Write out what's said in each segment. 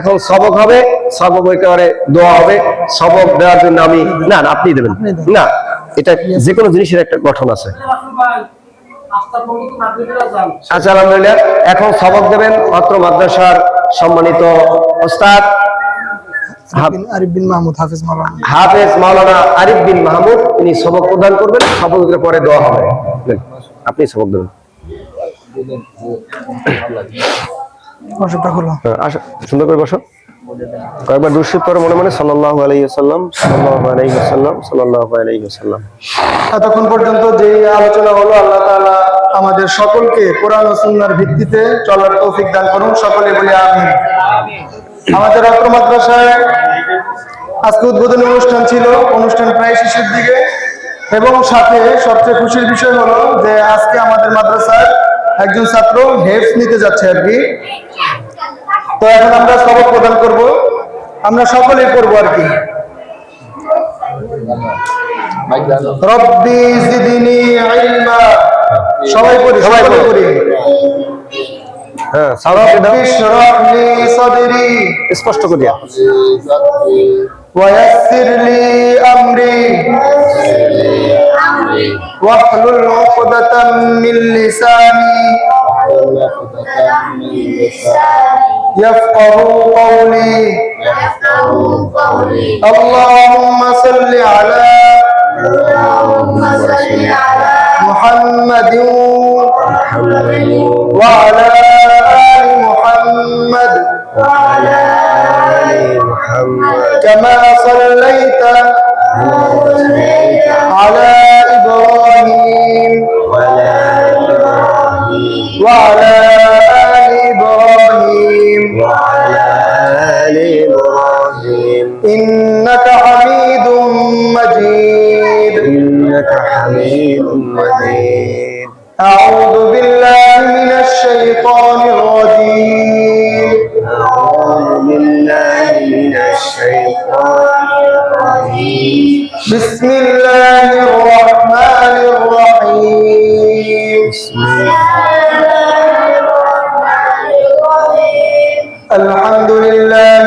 এখন সবক হবে সবক একেবারে দোয়া হবে সবক দেওয়ার জন্য আমি না না আপনি দেবেন। না এটা যে কোনো জিনিসের একটা গঠন আছে। আচ্ছা আলহামদুলিল্লাহ। এখন সবক দেবেন অত্র মাদ্রাসার সম্মানিত ওস্তাদ হাফিজ মাওলানা। আরিফ বিন মাহমুদ তিনি সবক প্রদান করবেন সবকের পরে দোয়া হবে। আপনি সবক দেবেন। হলো। হ্যাঁ, সুন্দর করে বসো। কয়েকবার করো মনে মনে। সাল্লাল্লাহু আলাইহি ওয়াসাল্লাম সাল্লাল্লাহু আলাইহি ওয়াসাল্লাম সাল্লাল্লাহু আলাইহি ওয়াসাল্লাম। এতক্ষণ পর্যন্ত যে আলোচনা হলো আল্লাহ তাআলা আমাদের সকলকে কোরআন ও সুন্নাহর ভিত্তিতে চলার তৌফিক দান করুন। সকলে বলি আমিন। আমাদের অত্র মাদ্রাসায় আজকে উদ্বোধনী অনুষ্ঠান ছিল। অনুষ্ঠান প্রায় শেষের দিকে। এবং সাথে সবচেয়ে খুশির বিষয় হলো যে আজকে আমাদের মাদ্রাসার একজন ছাত্র হেফ নিতে যাচ্ছে আর কি। তো এখন আমরা সবক প্রদান করব। আমরা সকলেই করব আর কি। রব্বি জিদিনি ইলমা। সবাই পড়ি সবাই পড়ি। হ্যাঁ ইশরাহ লি সাদরি। স্পষ্ট করিয়া। ওয়া ইয়াসসির লি আমরি। واحلل عقدة من لساني يفقه قولي. اللهم صل على محمد وعلى مجيد إنك حميد مجيد. أعوذ بالله من الشيطان الرجيم. أعوذ بالله من الشيطان الرجيم. بسم الله الرحمن الرحيم. بسم الله الحمد لله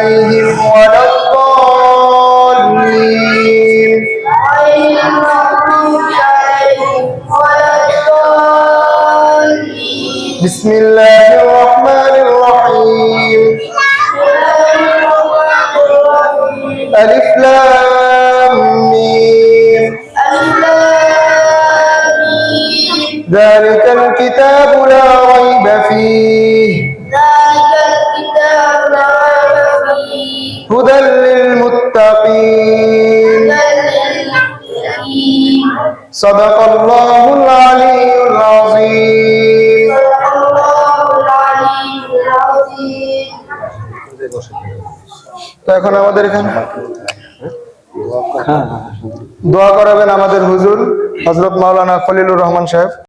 عليهم ولا الضالين بسم الله الرحمن الرحيم ألف لام ميم ذلك الكتاب لا هدى للمتقين صدق الله العلي العظيم তো এখন আমাদের এখানে দোয়া করাবেন আমাদের হুজুর হজরত মাওলানা খলিলুর রহমান সাহেব